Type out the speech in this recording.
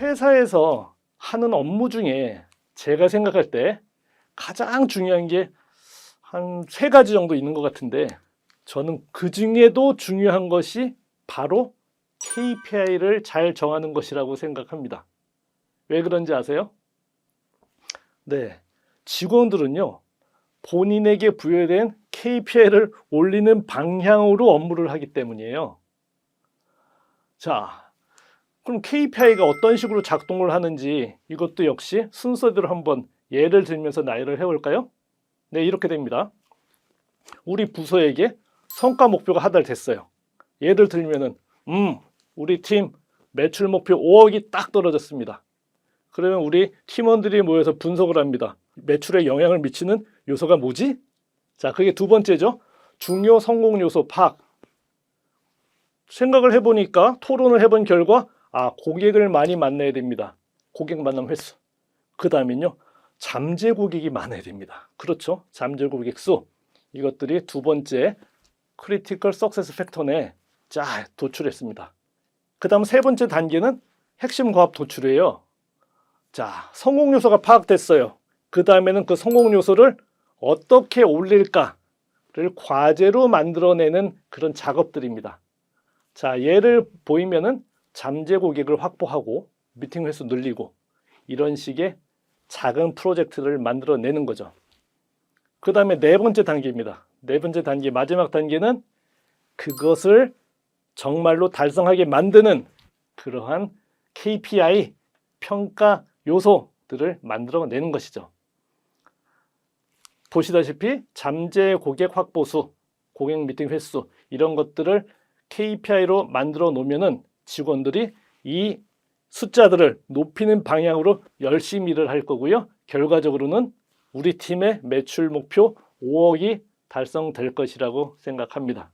회사에서 하는 업무 중에 제가 생각할 때 가장 중요한 게 한 세 가지 정도 있는 것 같은데 저는 그 중에도 중요한 것이 바로 KPI를 잘 정하는 것이라고 생각합니다. 왜 그런지 아세요? 네. 직원들은요, 본인에게 부여된 KPI를 올리는 방향으로 업무를 하기 때문이에요. 자, 그럼 KPI가 어떤 식으로 작동을 하는지 이것도 역시 순서대로 한번 예를 들면서 나열을 해볼까요? 네, 이렇게 됩니다. 우리 부서에게 성과 목표가 하달됐어요. 예를 들면은, 음, 우리 팀 매출 목표 5억이 딱 떨어졌습니다. 그러면 우리 팀원들이 모여서 분석을 합니다. 매출에 영향을 미치는 요소가 뭐지? 자, 그게 두 번째죠. 중요 성공 요소 파악. 생각을 해보니까 토론을 해본 결과 아 고객을 많이 만나야 됩니다. 고객 만남 횟수. 그 다음엔요 잠재 고객이 많아야 됩니다. 그렇죠? 잠재 고객 수. 이것들이 두 번째 크리티컬 석세스 팩터네. 자 도출했습니다. 그 다음 세 번째 단계는 핵심 과업 도출이에요. 자 성공 요소가 파악됐어요. 그 다음에는 그 성공 요소를 어떻게 올릴까를 과제로 만들어내는 그런 작업들입니다. 자, 예를 보이면은 잠재 고객을 확보하고 미팅 횟수 늘리고 이런 식의 작은 프로젝트를 만들어내는 거죠. 그 다음에 네 번째 단계입니다. 네 번째 단계, 마지막 단계는 그것을 정말로 달성하게 만드는 그러한 KPI 평가 요소들을 만들어내는 것이죠. 보시다시피 잠재 고객 확보수, 고객 미팅 횟수 이런 것들을 KPI로 만들어 놓으면은 직원들이 이 숫자들을 높이는 방향으로 열심히 일을 할 거고요. 결과적으로는 우리 팀의 매출 목표 5억이 달성될 것이라고 생각합니다.